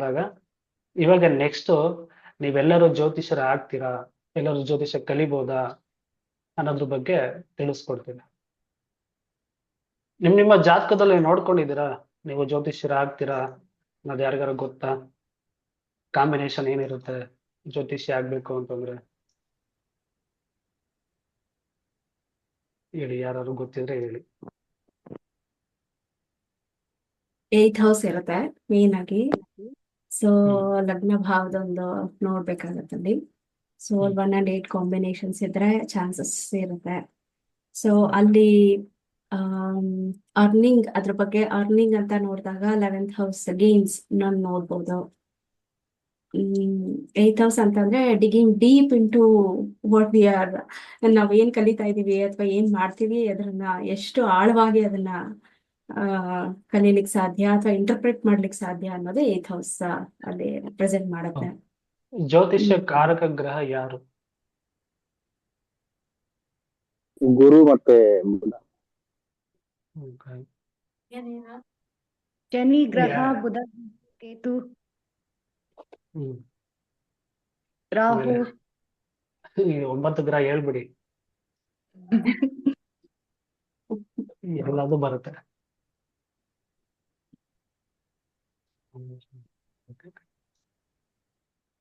ಬಂದಾಗ ಇವಾಗ ನೆಕ್ಸ್ಟ್ ನೀವೆಲ್ಲರೂ ಜ್ಯೋತಿಷರ ಆಗ್ತೀರಾ? ಎಲ್ಲರೂ ಜ್ಯೋತಿಷ ಕಲಿಬೋದಾ? ಅನ್ನೋದ್ರ ಬಗ್ಗೆ ತಿಳಿಸ್ಕೊಡ್ತೀನಿ. ನಿಮ್ ನಿಮ್ಮ ಜಾತಕದಲ್ಲಿ ನೋಡ್ಕೊಂಡಿದ್ದೀರಾ? ನೀವು ಜ್ಯೋತಿಷ್ಯರ ಆಗ್ತೀರಾ? ಅನ್ನೋದು ಯಾರಿಗಾರ ಗೊತ್ತಾ? ಕಾಂಬಿನೇಷನ್ ಏನಿರುತ್ತೆ? ಜ್ಯೋತಿಷ್ಯ ಆಗ್ಬೇಕು ಅಂತಂದ್ರೆ? ಹೇಳಿ ಯಾರು ಗೊತ್ತಿದ್ರೆ ಹೇಳಿ. ಏತ್ ಹೌಸ್ ಇರುತ್ತೆ ಮೇನ್ ಆಗಿ. ಸೊ ಲಗ್ನ ಭಾವದೊಂದು ನೋಡ್ಬೇಕಾಗತ್ತೆ ಅಲ್ಲಿ. So. One and eight combinations ಇದ್ರೆ ಚಾನ್ಸಸ್ ಇರುತ್ತೆ. ಸೊ ಅಲ್ಲಿ ಅರ್ನಿಂಗ್ ಅದ್ರ ಬಗ್ಗೆ ಅರ್ನಿಂಗ್ ಅಂತ ನೋಡಿದಾಗ ಲೆವೆಂತ್ ಹೌಸ್ ಗೇಮ್ಸ್ ನಾನು ನೋಡ್ಬೋದು. ಏತ್ ಹೌಸ್ ಅಂತಂದ್ರೆ digging deep into what we are ನಾವ್ ಏನ್ ಕಲಿತಾ ಇದೀವಿ ಅಥವಾ ಏನ್ ಮಾಡ್ತೀವಿ ಅದನ್ನ ಎಷ್ಟು ಆಳವಾಗಿ ಅದನ್ನ ಆ ಕಲೀಲಿಕ್ ಸಾಧ್ಯ ಅಥವಾ ಇಂಟರ್ಪ್ರಿಟ್ ಮಾಡ್ಲಿಕ್ಕೆ ಸಾಧ್ಯ ಅನ್ನೋದು ಏತ್ ಹೌಸ್ ಅಲ್ಲಿ ಪ್ರೆಸೆಂಟ್ ಮಾಡುತ್ತೆ. ಜ್ಯೋತಿಷ್ಯ ಕಾರಕ ಗ್ರಹ ಯಾರು? ಗುರು ಮತ್ತೆ. ಶನಿ ಗ್ರಹ ಬುಧ ಕೇತು. ರಾಹು. ಒಂಬತ್ತು ಗ್ರಹ ಹೇಳ್ಬಿಡಿ. ಎಲ್ಲದೂ ಬರುತ್ತೆ.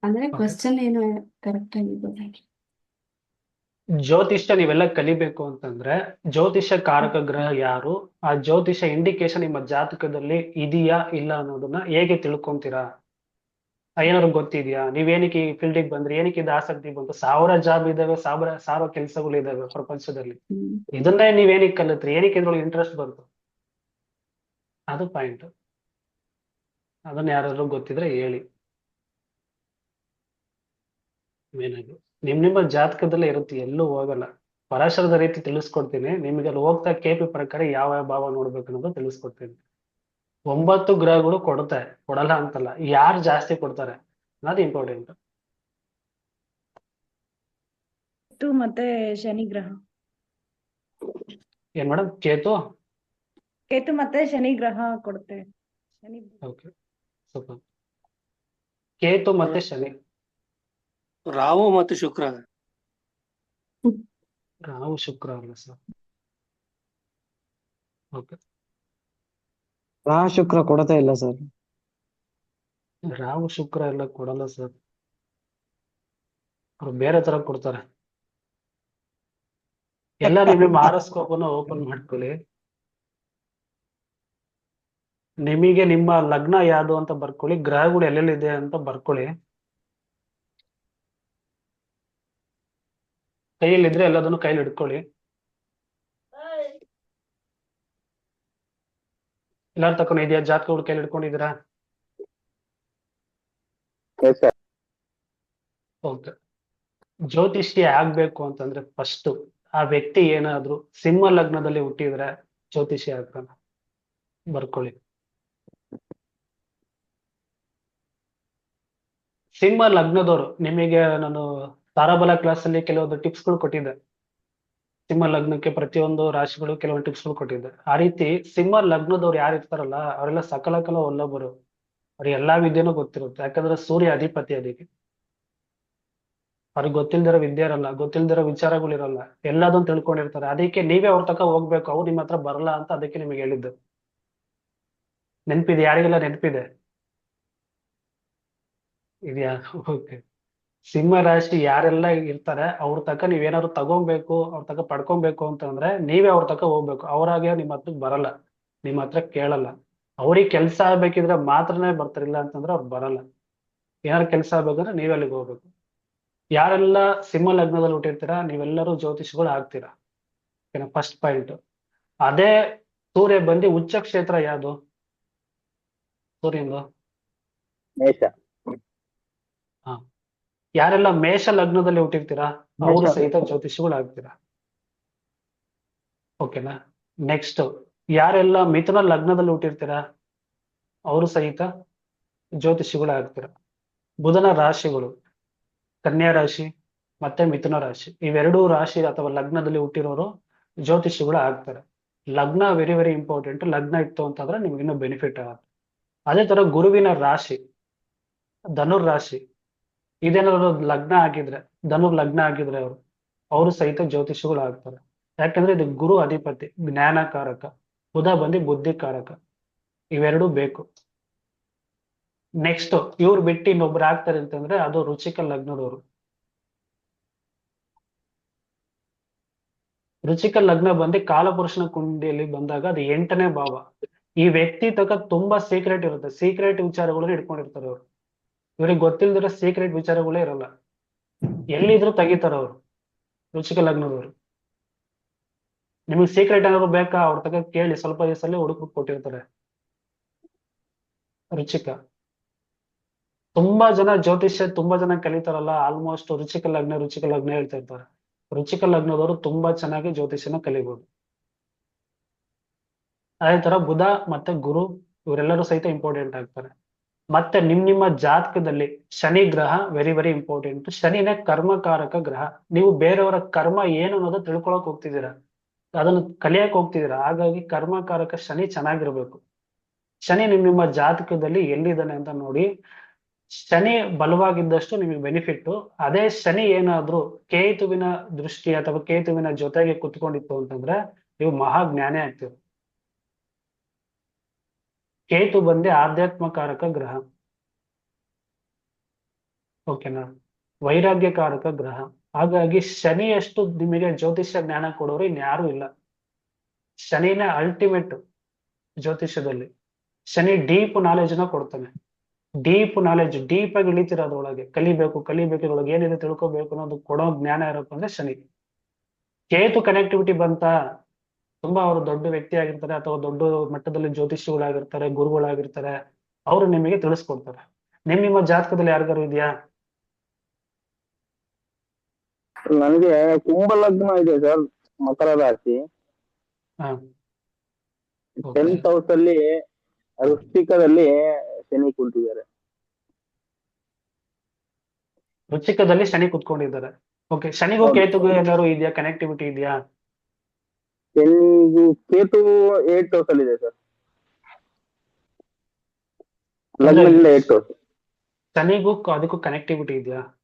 ಅಂದ್ರೆ Okay. ಕ್ವಶನ್ ಏನು ಕರೆಕ್ಟ್ ಆಗಿ ಗೊತ್ತಾಗಿ ಜ್ಯೋತಿಷ್ಯ ನೀವೆಲ್ಲ ಕಲಿಬೇಕು ಅಂತಂದ್ರೆ ಜ್ಯೋತಿಷ್ಯ ಕಾರಕ ಗ್ರಹ ಯಾರು? ಆ ಜ್ಯೋತಿಷ್ಯ ಇಂಡಿಕೇಶನ್ ನಿಮ್ಮ ಜಾತಕದಲ್ಲಿ ಇದೆಯಾ ಇಲ್ಲ ಅನ್ನೋದನ್ನ ಹೇಗೆ ತಿಳ್ಕೊಂತೀರಾ? ಏನಾದ್ರು ಗೊತ್ತಿದ್ಯಾ? ನೀವೇನಕ್ಕೆ ಈ ಫೀಲ್ಡಿಗೆ ಬಂದ್ರೆ? ಏನಕ್ಕೆ ಇದು ಆಸಕ್ತಿ ಬಂತು? ಸಾವಿರ ಜಾಬ್ ಇದಾವೆ ಸಾವಿರ ಸಾವಿರ ಕೆಲಸಗಳು ಇದಾವೆ ಪ್ರಪಂಚದಲ್ಲಿ. ಇದನ್ನೇ ನೀವೇನಕ್ಕೆ ಕಲಿತ್ರಿ? ಏನಕ್ಕೆ ಇದ್ರೊಳಗೆ ಇಂಟ್ರೆಸ್ಟ್ ಬಂತು? ಅದು ಪಾಯಿಂಟ್ ಅದನ್ನ ಯಾರಾದ್ರೂ ಗೊತ್ತಿದ್ರೆ ಹೇಳಿ. ಮೇನ್ ನಿಮ್ಮ ನಿಮ್ ನಿಮ್ಮ ಜಾತಕದಲ್ಲೇ ಇರುತ್ತೆ ಎಲ್ಲೂ ಹೋಗಲ್ಲ. ಪರಾಶರದ ರೀತಿ ತಿಳಿಸ್ಕೊಡ್ತೀನಿ. ನಿಮಗೆ ಅಲ್ಲಿ ಹೋಗ್ತಾ ಕೆಪಿ ಪ್ರಕಾರ ಯಾವ ಯಾವ ಭಾವ ನೋಡ್ಬೇಕು ಅನ್ನೋದು ತಿಳಿಸ್ಕೊಡ್ತೀನಿ. ಒಂಬತ್ತು ಗ್ರಹಗಳು ಕೊಡುತ್ತೆ ಕೊಡಲ್ಲ ಅಂತಲ್ಲ. ಯಾರು ಜಾಸ್ತಿ ಕೊಡ್ತಾರೆ? ಅನ್ನೋದು ಇಂಪಾರ್ಟೆಂಟ್ ಮತ್ತೆ ಶನಿ ಗ್ರಹ. ಏನ್ ಮೇಡಮ್ ಕೇತು? ಕೇತು ಮತ್ತೆ ಶನಿ ಗ್ರಹ ಕೊಡುತ್ತೆ. ಶನಿ ಓಕೆ ಸೂಪರ್ ಕೇತು ಮತ್ತೆ ಶನಿ. ರಾಹು ಮತ್ತು ಶುಕ್ರ. ರಾಹು ಶುಕ್ರ ಅಲ್ಲ ಸರ್. ಓಕೆ. ರಾಹು ಶುಕ್ರ ಕೊಡತಾ ಇಲ್ಲ ಸರ್. ರಾಹು ಶುಕ್ರ ಎಲ್ಲ ಕೊಡಲ್ಲ ಸರ್. ಅವ್ರು ಬೇರೆ ತರ ಕೊಡ್ತಾರೆ. ಎಲ್ಲ ಆರೋಸ್ಕೋಪ್ ಅನ್ನು ಓಪನ್ ಮಾಡ್ಕೊಳ್ಳಿ. ನಿಮಗೆ ನಿಮ್ಮ ಲಗ್ನ ಯಾವುದು ಅಂತ ಬರ್ಕೊಳ್ಳಿ ಗ್ರಹಗಳು ಎಲ್ಲೆಲ್ಲಿದೆ ಅಂತ ಬರ್ಕೊಳ್ಳಿ. ಕೈಯಲ್ಲಿದ್ರೆ ಎಲ್ಲದನ್ನು ಕೈಲಿ ಹಿಡ್ಕೊಳ್ಳಿ. ಎಲ್ಲಾರು ತಕೊಂಡು ಇದೆಯಾ? ಜಾತಕಗಳು ಕೈಲಿ ಹಿಡ್ಕೊಂಡಿದ್ದೀರಾ? ಓಕೆ ಜ್ಯೋತಿಷ್ಯ ಆಗ್ಬೇಕು ಅಂತಂದ್ರೆ ಫಸ್ಟ್ ಆ ವ್ಯಕ್ತಿ ಏನಾದ್ರು ಸಿಂಹ ಲಗ್ನದಲ್ಲಿ ಹುಟ್ಟಿದ್ರೆ ಜ್ಯೋತಿಷ್ಯ ಆಗ್ತಾನೆ. ಬರ್ಕೊಳ್ಳಿ. ಸಿಂಹ ಲಗ್ನದವರು ನಿಮಗೆ ನಾನು ತಾರಾಬಲ ಕ್ಲಾಸ್ ಅಲ್ಲಿ ಕೆಲವೊಂದು ಟಿಪ್ಸ್ಗಳು ಕೊಟ್ಟಿದ್ದೆ. ಸಿಂಹ ಲಗ್ನಕ್ಕೆ ಪ್ರತಿಯೊಂದು ರಾಶಿಗಳು ಕೆಲವೊಂದು ಟಿಪ್ಸ್ಗಳು ಕೊಟ್ಟಿದ್ದೆ. ಆ ರೀತಿ ಸಿಂಹ ಲಗ್ನದವ್ರು ಯಾರು ಇರ್ತಾರಲ್ಲ, ಅವರೆಲ್ಲ ಸಕಲ ಕಲ ಒಲ್ಲೊಬ್ಬರು ಅವ್ರಿಗೆ ಎಲ್ಲಾ ವಿದ್ಯೆನೂ ಗೊತ್ತಿರುತ್ತೆ. ಯಾಕಂದ್ರೆ ಸೂರ್ಯ ಅಧಿಪತಿ ಅದಕ್ಕೆ ಅವ್ರಿಗೆ ಗೊತ್ತಿಲ್ದಿರೋ ವಿದ್ಯೆ ಇರಲ್ಲ, ಗೊತ್ತಿಲ್ದಿರೋ ವಿಚಾರಗಳು ಇರಲ್ಲ. ಎಲ್ಲದನ್ನು ತಿಳ್ಕೊಂಡಿರ್ತಾರೆ. ಅದಕ್ಕೆ ನೀವೇ ಅವ್ರ ತಕ ಹೋಗ್ಬೇಕು. ಅವ್ರು ನಿಮ್ಮ ಹತ್ರ ಬರಲ್ಲ ಅಂತ ಅದಕ್ಕೆ ನಿಮಗೆ ಹೇಳಿದ್ದು. ನೆನಪಿದೆ, ಯಾರಿಗೆಲ್ಲ ನೆನಪಿದೆ? ಇದೆಯಾ? ಓಕೆ. ಸಿಂಹ ರಾಶಿ ಯಾರೆಲ್ಲ ಇರ್ತಾರೆ, ಅವ್ರ ತಕ ನೀವೇನಾದ್ರು ತಗೊಬೇಕು, ಅವ್ರ ತಕ್ಕ ಪಡ್ಕೊಬೇಕು ಅಂತಂದ್ರೆ ನೀವೇ ಅವ್ರ ತಕ ಹೋಗ್ಬೇಕು. ಅವ್ರಾಗೆ ನಿಮ್ಮ ಹತ್ರಕ್ ಬರಲ್ಲ. ನಿಮ್ಮ ಹತ್ರ ಕೇಳಲ್ಲ. ಅವ್ರಿಗೆ ಕೆಲ್ಸ ಆಗ್ಬೇಕಿದ್ರೆ ಮಾತ್ರನೇ ಬರ್ತಾರಿಲ್ಲ ಅಂತಂದ್ರೆ ಅವ್ರು ಬರಲ್ಲ. ಏನಾದ್ರು ಕೆಲಸ ಆಗ್ಬೇಕಂದ್ರೆ ನೀವೇ ಅಲ್ಲಿಗೆ ಹೋಗ್ಬೇಕು. ಯಾರೆಲ್ಲ ಸಿಂಹ ಲಗ್ನದಲ್ಲಿ ಹುಟ್ಟಿರ್ತೀರಾ, ನೀವೆಲ್ಲರೂ ಜ್ಯೋತಿಷಿಗಳು ಆಗ್ತೀರಾ? ಏನ ಫಸ್ಟ್ ಪಾಯಿಂಟ್ ಅದೇ ಸೂರ್ಯ ಬಂದು ಉಚ್ಚ ಕ್ಷೇತ್ರ ಯಾವುದು? ಸೂರ್ಯಂದು? ಮೇಷ. ಯಾರೆಲ್ಲ ಮೇಷ ಲಗ್ನದಲ್ಲಿ ಹುಟ್ಟಿರ್ತೀರಾ ಅವರು ಸಹಿತ ಜ್ಯೋತಿಷಿಗಳು ಆಗ್ತೀರಾ ಓಕೆನಾ ನೆಕ್ಸ್ಟ್ ಯಾರೆಲ್ಲ ಮಿಥುನ ಲಗ್ನದಲ್ಲಿ ಹುಟ್ಟಿರ್ತೀರಾ ಅವರು ಸಹಿತ ಜ್ಯೋತಿಷಿಗಳು ಆಗ್ತೀರಾ ಬುಧನ ರಾಶಿಗಳು ಕನ್ಯಾ ರಾಶಿ ಮತ್ತೆ ಮಿಥುನ ರಾಶಿ ಇವೆರಡೂ ರಾಶಿ ಅಥವಾ ಲಗ್ನದಲ್ಲಿ ಹುಟ್ಟಿರೋರು ಜ್ಯೋತಿಷಿಗಳು ಆಗ್ತಾರೆ ಲಗ್ನ ವೆರಿ ವೆರಿ ಇಂಪಾರ್ಟೆಂಟ್ ಲಗ್ನ ಇತ್ತು ಅಂತಂದ್ರೆ ನಿಮ್ಗಿನ್ನೂ ಬೆನಿಫಿಟ್ ಆಗುತ್ತೆ. ಅದೇ ತರ ಗುರುವಿನ ರಾಶಿ ಧನುರ್ ರಾಶಿ ಇದೇನಾದ್ರು ಲಗ್ನ ಆಗಿದ್ರೆ ಧನುರ್ ಲಗ್ನ ಆಗಿದ್ರೆ ಅವರು ಅವರು ಸಹಿತ ಜ್ಯೋತಿಷಿಗಳು ಆಗ್ತಾರೆ ಯಾಕಂದ್ರೆ ಇದು ಗುರು ಅಧಿಪತಿ, ಜ್ಞಾನಕಾರಕ, ಬುಧ ಬಂದು ಬುದ್ಧಿಕಾರಕ. ಇವೆರಡು ಬೇಕು. ನೆಕ್ಸ್ಟ್ ಇವ್ರು ಬಿಟ್ಟು ಇನ್ನೊಬ್ರು ಆಗ್ತಾರೆ ಅಂತಂದ್ರೆ ಅದು ರುಚಿಕ ಲಗ್ನದವರು. ರುಚಿಕ ಲಗ್ನ ಬಂದು ಕಾಲಪುರುಷನ ಕುಂಡಿಯಲ್ಲಿ ಬಂದಾಗ ಅದು ಎಂಟನೇ ಭಾವ. ಈ ವ್ಯಕ್ತಿ ತಕ ತುಂಬಾ ಸೀಕ್ರೆಟ್ ಇರುತ್ತೆ. ಸೀಕ್ರೆಟ್ ವಿಚಾರಗಳನ್ನ ಇಟ್ಕೊಂಡಿರ್ತಾರೆ ಅವ್ರು. ಇವ್ರಿಗೆ ಗೊತ್ತಿಲ್ದಿರೋ ಸೀಕ್ರೆಟ್ ವಿಚಾರಗಳೇ ಇರಲ್ಲ. ಎಲ್ಲಿದ್ರು ತೆಗಿತಾರ ಅವ್ರು ರುಚಿಕ ಲಗ್ನದವ್ರು. ನಿಮಗೆ ಸೀಕ್ರೆಟ್ ಏನಾದ್ರು ಬೇಕಾ? ಅವ್ರ ತಕ ಕೇಳಿ ಸ್ವಲ್ಪ ದಿವಸಲ್ಲಿ ಹುಡುಕ್ ಕೊಟ್ಟಿರ್ತಾರೆ. ರುಚಿಕ. ತುಂಬಾ ಜನ ಜ್ಯೋತಿಷ್ಯ ತುಂಬಾ ಜನ ಕಲಿತಾರಲ್ಲ ಆಲ್ಮೋಸ್ಟ್ ರುಚಿಕ ಲಗ್ನ ರುಚಿಕ ಲಗ್ನ ಹೇಳ್ತಾ ಇರ್ತಾರೆ. ರುಚಿಕ ಲಗ್ನದವರು ತುಂಬಾ ಚೆನ್ನಾಗಿ ಜ್ಯೋತಿಷ್ಯನ ಕಲಿಬಹುದು ಅದೇ ತರ ಬುಧ ಮತ್ತೆ ಗುರು, ಇವರೆಲ್ಲರೂ ಸಹಿತ ಇಂಪಾರ್ಟೆಂಟ್ ಆಗ್ತಾರೆ. ಮತ್ತೆ ನಿಮ್ ನಿಮ್ಮ ಜಾತಕದಲ್ಲಿ ಶನಿ ಗ್ರಹ ವೆರಿ ವೆರಿ ಇಂಪಾರ್ಟೆಂಟ್ ಶನಿನೇ ಕರ್ಮಕಾರಕ ಗ್ರಹ. ನೀವು ಬೇರೆಯವರ ಕರ್ಮ ಏನು ಅನ್ನೋದು ತಿಳ್ಕೊಳಕ್ ಹೋಗ್ತಿದ್ದೀರಾ. ಅದನ್ನು ಕಲಿಯಕ್ ಹೋಗ್ತಿದ್ದೀರಾ. ಹಾಗಾಗಿ ಕರ್ಮಕಾರಕ ಶನಿ ಚೆನ್ನಾಗಿರ್ಬೇಕು. ಶನಿ ನಿಮ್ ನಿಮ್ಮ ಜಾತಕದಲ್ಲಿ ಎಲ್ಲಿದ್ದಾನೆ ಅಂತ ನೋಡಿ. ಶನಿ ಬಲವಾಗಿದ್ದಷ್ಟು ನಿಮಗೆ ಬೆನಿಫಿಟ್ ಅದೇ ಶನಿ ಏನಾದ್ರೂ ಕೇತುವಿನ ದೃಷ್ಟಿ ಅಥವಾ ಕೇತುವಿನ ಜೊತೆಗೆ ಕುತ್ಕೊಂಡಿತ್ತು ಅಂತಂದ್ರೆ ನೀವು ಮಹಾಜ್ಞಾನಿ ಆಗ್ತೀರಿ. ಕೇತು ಬಂದೆ ಆಧ್ಯಾತ್ಮಕಾರಕ ಗ್ರಹ. ಓಕೆನಾ ವೈರಾಗ್ಯಕಾರಕ ಗ್ರಹ. ಹಾಗಾಗಿ ಶನಿಯಷ್ಟು ನಿಮಗೆ ಜ್ಯೋತಿಷ್ಯ ಜ್ಞಾನ ಕೊಡೋರು ಇನ್ಯಾರು ಇಲ್ಲ. ಶನಿನೇ ಅಲ್ಟಿಮೇಟ್ ಜ್ಯೋತಿಷ್ಯದಲ್ಲಿ. ಶನಿ ಡೀಪ್ ನಾಲೆಜ್ನ ಕೊಡ್ತಾನೆ. ಡೀಪ್ ನಾಲೆಜ್ ಡೀಪ್ ಆಗಿ ಇಳಿತೀರ ಅದ್ರೊಳಗೆ ಕಲಿಬೇಕು ಕಲಿಬೇಕು ಇದ್ರೊಳಗೆ ಏನಿದೆ ತಿಳ್ಕೊಬೇಕು ಅನ್ನೋದು ಕೊಡೋ ಜ್ಞಾನ ಇರಪ್ಪ ಅಂದ್ರೆ ಶನಿ. ಕೇತು ಕನೆಕ್ಟಿವಿಟಿ ಬಂತ? ತುಂಬಾ ಅವರು ದೊಡ್ಡ ವ್ಯಕ್ತಿ ಆಗಿರ್ತಾರೆ ಅಥವಾ ದೊಡ್ಡ ಮಟ್ಟದಲ್ಲಿ ಜ್ಯೋತಿಷಿಗಳಾಗಿರ್ತಾರೆ ಗುರುಗಳಾಗಿರ್ತಾರೆ ಅವರು ನಿಮಗೆ ತಿಳಿಸ್ಕೊಡ್ತಾರೆ. ನಿಮ್ ನಿಮ್ಮ ಜಾತಕದಲ್ಲಿ ಯಾರಿಗಾರು ಇದೆಯಾ? ನನಗೆ ಕುಂಭ ಲಗ್ನ ಇದೆ ಸರ್ ಮಕರ ರಾಶಿ. ಟೆಂತ್ ಹೌಸ್ ಅಲ್ಲಿ ವೃಶ್ಚಿಕದಲ್ಲಿ ಶನಿ ಕುಂತಿದ್ದಾರೆ. ವೃಶ್ಚಿಕದಲ್ಲಿ ಶನಿ ಕುತ್ಕೊಂಡಿದ್ದಾರೆ. ಓಕೆ ಶನಿಗೂ. ಕೇತುಗೂ ಏನಾದ್ರು ಇದೆಯಾ? ಕನೆಕ್ಟಿವಿಟಿ ಇದೆಯಾ? ಶನಿಗೂ ಕೇತು ಏಟ್ ಟೋಸ್ ಅಲ್ಲಿ ಇದೆ ಸರ್ ಲಗ್ನದಿಂದ ಏಟ್ ಟೋಸ್ ತನಿಗೂ ಕ- ಅದಕ್ಕೂ ಕನೆಕ್ಟಿವಿಟಿ ಇದೆಯಾ?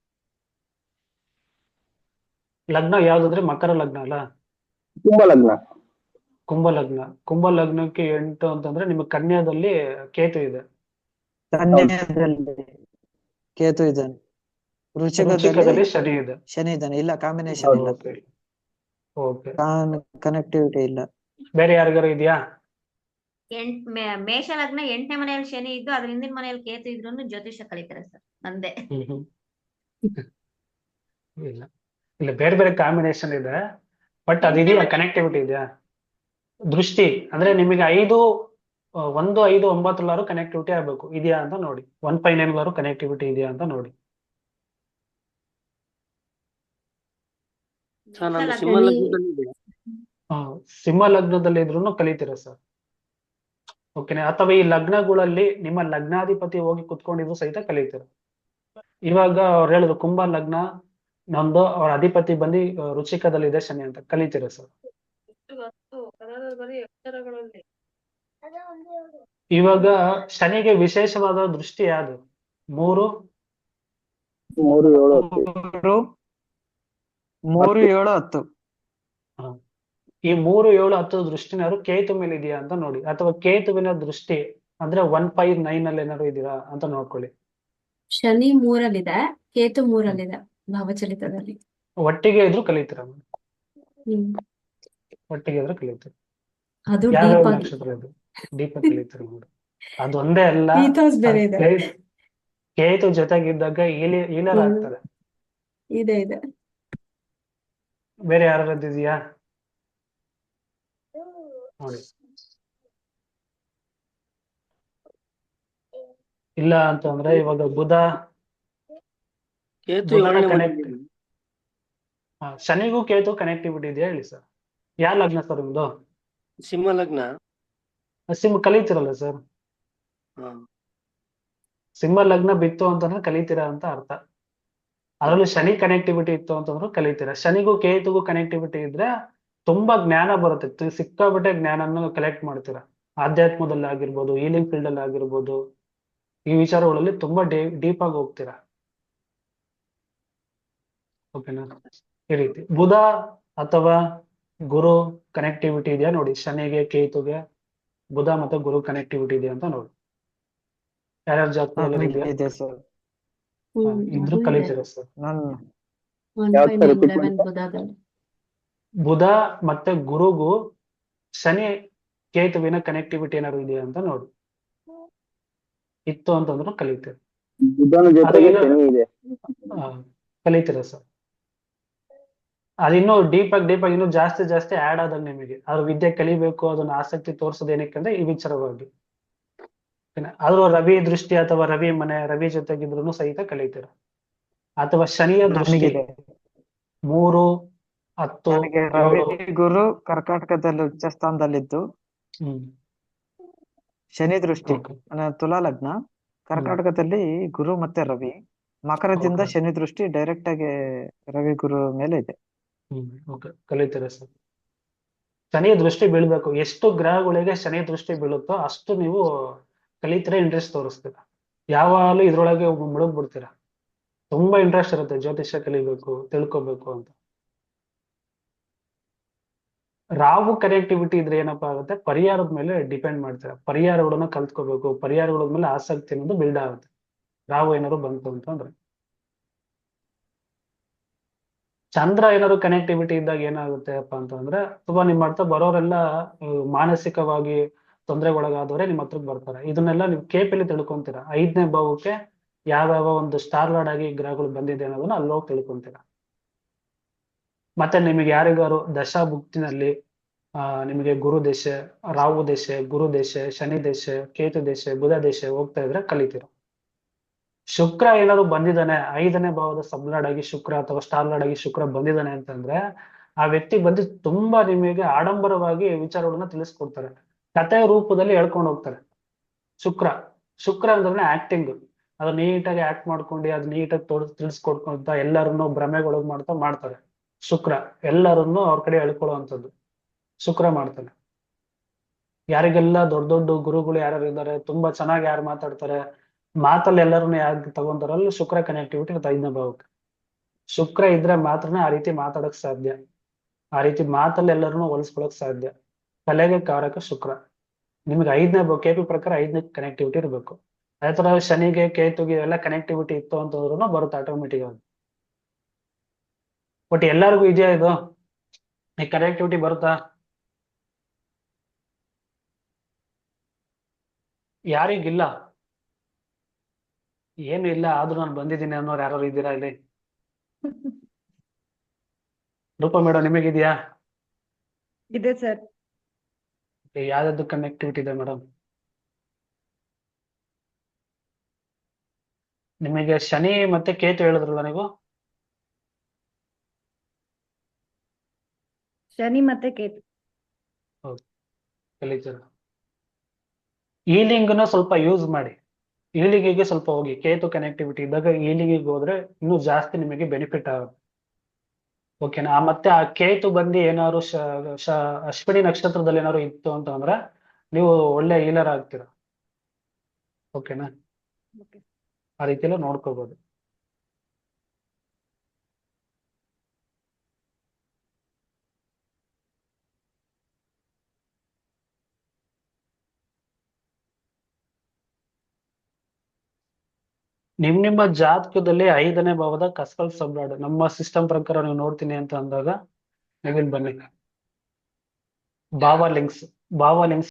ಲಗ್ನ ಯಾವ್ದಾದ್ರೆ ಮಕರ ಲಗ್ನ ಅಲ್ಲ? ಕುಂಭ ಲಗ್ನ. ಕುಂಭ ಲಗ್ನ. ಕುಂಭ ಲಗ್ನಕ್ಕೆ ಎಂಟು ಅಂತಂದ್ರೆ ನಿಮಗೆ ಕನ್ಯಾದಲ್ಲಿ ಕೇತು ಇದೆ. ಕನ್ಯಾದಲ್ಲಿ ಕೇತು ಇದೆ ವೃಶ್ಚಿಕದಲ್ಲಿ ಶನಿ ಇದೆ. ಶನಿ ಇದ್ದಾನೆ. ಇಲ್ಲ ಕಾಂಬಿನೇಷನ್ ಇಲ್ಲ. ಓಕೆ ಕನೆಕ್ಟಿವಿಟಿ ಇಲ್ಲ. ಬೇರೆ ಯಾರಿಗಾರು ಇದೆಯಾ? ಎಂಟ್ ಮೇಷ ಲಗ್ನ ಎಂಟನೇ ಮನೆಯಲ್ಲಿ ಶನಿ ಇದ್ದು ಅದ್ರ ಹಿಂದಿನ ಮನೆಯಲ್ಲಿ ಕೇತು ಇದ್ರು ಜ್ಯೋತಿಷ್ಯ ಕಲಿತಾರೆ ಸರ್ ನಂದೇ. ಇಲ್ಲ ಇಲ್ಲ ಬೇರೆ ಬೇರೆ ಕಾಂಬಿನೇಷನ್ ಇದೆ ಬಟ್ ಅದಿದೆಯಾ ಕನೆಕ್ಟಿವಿಟಿ ಇದೆಯಾ? ದೃಷ್ಟಿ ಅಂದ್ರೆ ನಿಮಗೆ ಐದು ಒಂದು ಐದು ಒಂಬತ್ತಲಾರು ಕನೆಕ್ಟಿವಿಟಿ ಆಗ್ಬೇಕು ಇದೆಯಾ ಅಂತ ನೋಡಿ. ಒನ್ ಫೈವ್ ನೈನ್ ಲಾರು ಕನೆಕ್ಟಿವಿಟಿ ಇದೆಯಾ ಅಂತ ನೋಡಿ. ಸರ್ ನಾನು ಸಿಂಹ ಲಗ್ನ- ಲಗ್ನದಲ್ಲಿ ಇದೆ ಆ, ಸಿಂಹ ಲಗ್ನದಲ್ಲಿ ಇದ್ರು ಕಲಿತೀರ ಸರ್? ಓಕೆನಾ ಅಥವಾ ಈ ಲಗ್ನಗಳಲ್ಲಿ ನಿಮ್ಮ ಲಗ್ನಾಧಿಪತಿ ಹೋಗಿ ಕುತ್ಕೊಂಡಿದ್ರು ಸಹಿತ ಕಲಿತೀರ? ಇವಾಗ ಅವ್ರು ಹೇಳಿದ್ರು ಕುಂಭ ಲಗ್ನ ನಮ್ದು ಅವ್ರ ಅಧಿಪತಿ ಬಂದು ರುಚಿಕದಲ್ಲಿ ಇದೆ ಶನಿ ಅಂತ ಕಲಿತೀರ ಸರ್? ಇವಾಗ ಶನಿಗೆ ವಿಶೇಷವಾದ ದೃಷ್ಟಿ ಯಾವುದು? ಮೂರು? ಮೂರು ಏಳು ಮೂರು ಏಳು ಹತ್ತು. ಈ ಮೂರು ಏಳು ಹತ್ತು ದೃಷ್ಟಿನಾದ್ರು ಕೇತು ಮೇಲೆ ಇದೆಯಾ ಅಂತ ನೋಡಿ. ಅಥವಾ ಕೇತುವಿನ ದೃಷ್ಟಿ ಅಂದ್ರೆ ಒನ್ ಫೈವ್ ನೈನ್ ಅಲ್ಲಿ ಏನಾದ್ರು ಇದೀರಾ ಅಂತ ನೋಡ್ಕೊಳ್ಳಿ. ಶನಿ ಮೂರಲ್ಲಿದೆ ಕೇತು ಮೂರಲ್ಲಿದೆ ಭಾವಚಲಿತದಲ್ಲಿ. ಒಟ್ಟಿಗೆ ಇದ್ರು ಕಲಿತೀರ ಹ್ಮ್. ಒಟ್ಟಿಗೆ ಇದ್ರು ಕಲಿತೀರ? ಅದು ಯಾವ ಡೀಪ್ ಆಗಿ. ನಕ್ಷತ್ರ ಇದು ದೀಪ ಕಲಿತೀರ ನೋಡಿ ಅದೊಂದೇ ಅಲ್ಲ. ಈಥೋಸ್ ಬೇರೆ ಇದೆ. ಕೇತು- ಜೊತೆಗಿದ್ದಾಗ ಈಲಿ ಈಲರ್ ಹ್ಮ್. ಇದೆ ಇದೆ. ಬೇರೆ ಯಾರಾದ್ರೂ ಇದೆಯಾ? ನೋಡಿ. ಇಲ್ಲ ಅಂತಂದ್ರೆ ಇವಾಗ ಬುಧ ಶನಿಗೂ ಕೇತು ಕನೆಕ್ಟಿವಿಟಿ ಇದೆಯಾ ಹೇಳಿ ಸರ್ ಯಾವ ಲಗ್ನ ಸರ್ ನಿಮ್ದು? ಸಿಂಹ ಲಗ್ನ. ಸಿಂಹ ಕಲಿತಿರಲ್ಲ ಸರ್ ಸಿಂಹ ಲಗ್ನ ಬಿತ್ತು ಅಂತಂದ್ರೆ ಕಲಿತೀರಾ ಅಂತ ಅರ್ಥ. ಅದರಲ್ಲೂ ಶನಿ ಕನೆಕ್ಟಿವಿಟಿ ಇತ್ತು ಅಂತಂದ್ರೆ ಕಲಿತೀರ. ಶನಿಗೂ ಕೇತುಗೂ ಕನೆಕ್ಟಿವಿಟಿ ಇದ್ರೆ ತುಂಬಾ ಜ್ಞಾನ ಬರುತ್ತೆ. ಸಿಕ್ಕಾಬಿಟ್ಟೆ ಜ್ಞಾನನ ಕಲೆಕ್ಟ್ ಮಾಡ್ತೀರಾ. ಆಧ್ಯಾತ್ಮದಲ್ಲಿ ಆಗಿರ್ಬೋದು ಹೀಲಿಂಗ್ ಫೀಲ್ಡ್ ಅಲ್ಲಿ ಆಗಿರ್ಬೋದು ಈ ವಿಚಾರಗಳಲ್ಲಿ ತುಂಬಾ ಡೇ ಡೀಪ್ ಆಗಿ ಹೋಗ್ತೀರಾ. ಓಕೆನಾ ಈ ರೀತಿ. ಬುಧ ಅಥವಾ ಗುರು ಕನೆಕ್ಟಿವಿಟಿ ಇದೆಯಾ ನೋಡಿ. ಶನಿಗೆ ಕೇತುಗೆ ಬುಧ ಮತ್ತೆ ಗುರು ಕನೆಕ್ಟಿವಿಟಿ ಇದೆಯಾ ಅಂತ ನೋಡಿ. ಯಾರ್ಯಾರ ಜಾತಕದಲ್ಲಿ ಇದೆಯಾ ಇದೆ ಸರ್ ಹಾ, ಇದ್ರು ಕಲಿತೀರಾ ಸರ್. ನಾನು ಬುಧ ಮತ್ತೆ ಗುರುಗೂ ಶನಿ ಕೇತುವಿನ ಕನೆಕ್ಟಿವಿಟಿ ಏನಾದ್ರು ಇದೆಯಾ ಅಂತ ನೋಡಿ. ಇತ್ತು ಅಂತಂದ್ರು ಕಲಿತೀರಿ ಕಲಿತೀರ ಜೊತೆಗೆ ಅದೇನು- ಶನಿ ಇದೆ. ಆ, ಕಲಿತೀರಾ ಸರ್? ಅದಿನ್ನೂ ಡೀಪ್ ಆಗಿ ಡೀಪ್ ಆಗಿ ಇನ್ನೂ ಜಾಸ್ತಿ ಜಾಸ್ತಿ ಆಡ್ ಆದಂಗ್ ನಿಮಗೆ. ಅವ್ರ ವಿದ್ಯೆ ಕಲಿಬೇಕು ಅದನ್ನ ಆಸಕ್ತಿ ತೋರಿಸೋದು ಏನಕ್ಕೆ ಅಂದ್ರೆ ಈ ವಿಚಾರವಾಗಿ. ಆದ್ರೂ ರವಿ ದೃಷ್ಟಿ ಅಥವಾ ರವಿ ಮನೆ ರವಿ ಜೊತೆಗಿದ್ರು ಸಹಿತ ಕಲಿತೀರ? ಅಥವಾ ಶನಿಯ ದೃಷ್ಟಿ ಮೂರು ಹತ್ತು ರವಿ ಗುರು ಕರ್ನಾಟಕದಲ್ಲಿ ಉಚ್ಚ ಸ್ಥಾನದಲ್ಲಿದ್ದು ಶನಿ ದೃಷ್ಟಿ. ತುಲಾ ಲಗ್ನ. ಕರ್ನಾಟಕದಲ್ಲಿ ಗುರು ಮತ್ತೆ ರವಿ. ಮಕರದಿಂದ ಶನಿ ದೃಷ್ಟಿ ಡೈರೆಕ್ಟ್ ಆಗಿ ರವಿ ಗುರು ಮೇಲೆ ಇದೆ. ಕಲಿತೀರಾ ಸರ್? ಶನಿ ದೃಷ್ಟಿ ಬೀಳ್ಬೇಕು. ಎಷ್ಟು ಗ್ರಹಗಳಿಗೆ ಶನಿ ದೃಷ್ಟಿ ಬೀಳುತ್ತೋ ಅಷ್ಟು ನೀವು ಕಲಿತೀರಾ ಇಂಟ್ರೆಸ್ಟ್ ತೋರಿಸ್ತೀರಾ. ಯಾವಾಗಲೂ ಇದ್ರೊಳಗೆ ಮುಳುಗ್ ಬಿಡ್ತೀರಾ ತುಂಬಾ ಇಂಟ್ರೆಸ್ಟ್ ಇರುತ್ತೆ ಜ್ಯೋತಿಷ್ಯ ಕಲಿಬೇಕು, ತಿಳ್ಕೊಬೇಕು ಅಂತ. ರಾವು ಕನೆಕ್ಟಿವಿಟಿ ಇದ್ರೆ ಏನಪ್ಪಾ ಆಗುತ್ತೆ? ಪರಿಹಾರದ ಮೇಲೆ ಡಿಪೆಂಡ್ ಮಾಡ್ತೀರಾ. ಪರಿಹಾರಗಳನ್ನ ಕಲ್ತ್ಕೋಬೇಕು. ಪರಿಹಾರಗಳ ಮೇಲೆ ಆಸಕ್ತಿ ಅನ್ನೋದು ಬಿಲ್ಡ್ ಆಗುತ್ತೆ. ರಾಹು ಏನಾದ್ರು ಬಂತು ಅಂತಂದ್ರೆ ಚಂದ್ರ ಏನಾದ್ರು ಕನೆಕ್ಟಿವಿಟಿ ಇದ್ದಾಗ ಏನಾಗುತ್ತೆ ಅಪ್ಪ ಅಂತಂದ್ರೆ ತುಂಬಾ ನಿಮ್ಮ ಅರ್ಥ ಬರೋರೆಲ್ಲ ಮಾನಸಿಕವಾಗಿ ತೊಂದರೆಗೊಳಗಾದವರೇ ನಿಮ್ಮ ಹತ್ರಕ್ಕೆ ಬರ್ತಾರೆ. ಇದನ್ನೆಲ್ಲ ನೀವು ಕೇಪಲ್ಲಿ ತಿಳ್ಕೊಂತೀರಾ. ಐದನೇ ಭಾವಕ್ಕೆ ಯಾವ್ಯಾವ ಒಂದು ಸ್ಟಾರ್ ಲಾರ್ಡ್ ಆಗಿ ಗ್ರಹಗಳು ಬಂದಿದೆ ಅನ್ನೋದನ್ನ ಅಲ್ಲಿ ಹೋಗಿ ತಿಳ್ಕೊಂತೀರಾ. ಮತ್ತೆ ನಿಮಗೆ ಯಾರಿಗಾರು ದಶಾ ಭುಕ್ತಿನಲ್ಲಿ, ಆ, ನಿಮಗೆ ಗುರು ದೇಶ, ರಾಹು ದೇಶ, ಗುರು ದೇಶ, ಶನಿ ದೇಶ, ಕೇತು ದೇಶ, ಬುಧ ದೇಶ ಹೋಗ್ತಾ ಇದ್ರೆ ಕಲಿತೀರಾ. ಶುಕ್ರ ಏನಾದ್ರು ಬಂದಿದ್ದಾನೆ, ಐದನೇ ಭಾವದ ಸಬ್ಲಾಡ್ ಆಗಿ ಶುಕ್ರ ಅಥವಾ ಸ್ಟಾರ್ ಲಾರ್ಡ್ ಆಗಿ ಶುಕ್ರ ಬಂದಿದ್ದಾನೆ ಅಂತಂದ್ರೆ, ಆ ವ್ಯಕ್ತಿ ಬಂದು ತುಂಬಾ ನಿಮಗೆ ಆಡಂಬರವಾಗಿ ವಿಚಾರಗಳನ್ನ ತಿಳಿಸ್ಕೊಡ್ತಾರೆ. ಕಥೆಯ ರೂಪದಲ್ಲಿ ಹೇಳ್ಕೊಂಡು ಹೋಗ್ತಾರೆ. ಶುಕ್ರ ಶುಕ್ರ ಅಂದ್ರೆ ಆಕ್ಟಿಂಗ್ ಅದು ನೀಟಾಗಿ ಆಕ್ಟ್ ಮಾಡ್ಕೊಂಡು, ಅದು ನೀಟಾಗಿ ತೋರಿಸ್ ತಿಳಿಸ್ಕೊಡ್ಕೊಂತ ಎಲ್ಲರನ್ನು ಭ್ರಮೆಗೊಳಗ್ ಮಾಡ್ತಾ ಮಾಡ್ತಾರೆ. ಶುಕ್ರ, ಎಲ್ಲರನ್ನು ಅವ್ರ ಕಡೆ ಹೇಳ್ಕೊಳ್ಳುವಂಥದ್ದು ಶುಕ್ರ ಮಾಡ್ತಾನೆ. ಯಾರಿಗೆಲ್ಲ ದೊಡ್ಡ ದೊಡ್ಡ ಗುರುಗಳು ಯಾರ್ಯಾರು ಇದ್ದಾರೆ ತುಂಬಾ ಚೆನ್ನಾಗಿ ಯಾರು ಮಾತಾಡ್ತಾರೆ, ಮಾತಲ್ಲಿ ಎಲ್ಲರನ್ನು ಯಾರು ತಗೊಂತಾರಲ್ಲ, ಶುಕ್ರ ಕನೆಕ್ಟಿವಿಟಿ ಮತ್ತು ಐದನೇ ಭಾವಕ್ಕೆ ಶುಕ್ರ ಇದ್ರೆ ಮಾತ್ರನೇ ಆ ರೀತಿ ಮಾತಾಡಕ್ ಸಾಧ್ಯ. ಆ ರೀತಿ ಮಾತಲ್ಲಿ ಎಲ್ಲರನ್ನು ಹೋಲಿಸ್ಕೊಳಕ್ ಸಾಧ್ಯ. ಕಲೆಗೆ ಕಾರಕ ಶುಕ್ರ. ನಿಮ್ಗೆ ಐದನೇ ಕೆ ಪಿ ಪ್ರಕಾರ ಐದನೇ ಕನೆಕ್ಟಿವಿಟಿ ಇರಬೇಕು. ಅದೇ ತರ ಶನಿಗೆ ಕೇತುಗೆ ಎಲ್ಲ ಕನೆಕ್ಟಿವಿಟಿ ಇತ್ತು ಅಂತಂದ್ರೂ ಬರುತ್ತೆ ಆಟೋಮೆಟಿಕ್ ಆಗಿ. ಬಟ್ ಎಲ್ಲರಿಗೂ ಇದೆಯಾ ಇದು? ಈ ಕನೆಕ್ಟಿವಿಟಿ ಬರುತ್ತಾ? ಯಾರಿಗಿಲ್ಲ. ಏನು ಇಲ್ಲ ಆದ್ರೂ ನಾನು ಬಂದಿದ್ದೀನಿ ಅನ್ನೋರು ಯಾರು ಇದ್ದೀರಾ ಇಲ್ಲಿ? ರೂಪ ಮೇಡಮ್ ನಿಮಗಿದ್ಯಾ? ಇದೆ ಸರ್. ಯಾವ್ದು ಕನೆಕ್ಟಿವಿಟಿ ಇದೆ ಮೇಡಮ್ ನಿಮಗೆ ಶನಿ ಮತ್ತೆ ಕೇತು ಹೇಳಿದ್ರಲ್ಲ ನೀವು? ಶನಿ ಮತ್ತೆ ಕೇತು. ಈಲಿಂಗ್ನ ಸ್ವಲ್ಪ ಯೂಸ್ ಮಾಡಿ. ಈಲಿಂಗಿಗೆ ಸ್ವಲ್ಪ ಹೋಗಿ ಕೇತು ಕನೆಕ್ಟಿವಿಟಿ ಇದ್ದಾಗ ಈಲಿಂಗಿಗೆ ಹೋದ್ರೆ ಇನ್ನೂ ಜಾಸ್ತಿ ನಿಮಗೆ ಬೆನಿಫಿಟ್ ಆಗುತ್ತೆ. ಓಕೆನಾ ಮತ್ತೆ ಆ ಕೇತು ಬಂದು ಏನಾದ್ರು ಅಶ್ವಿನಿ ನಕ್ಷತ್ರದಲ್ಲಿ ಏನಾದ್ರು ಇತ್ತು ಅಂತಂದ್ರೆ ನೀವು ಒಳ್ಳೆ ಹೀಲರ್ ಆಗ್ತೀರಾ. ಓಕೆನಾ ಆ ರೀತಿ ಎಲ್ಲ ನೋಡ್ಕೋಬಹುದು ನಿಮ್ ನಿಮ್ಮ ಜಾತಕದಲ್ಲಿ ಐದನೇ ಭಾವದ ಕಸ್ಕಲ್ ಸಬ್ಲಾಡ್ ನಮ್ಮ ಸಿಸ್ಟಮ್ ಪ್ರಕಾರ ನೀವು ನೋಡ್ತೀನಿ ಅಂತ ಅಂದಾಗ, ನವೀನ್ ಬನ್ನಿ. ಭಾವ ಲಿಂಕ್ಸ್ ಭಾವ ಲಿಂಕ್ಸ್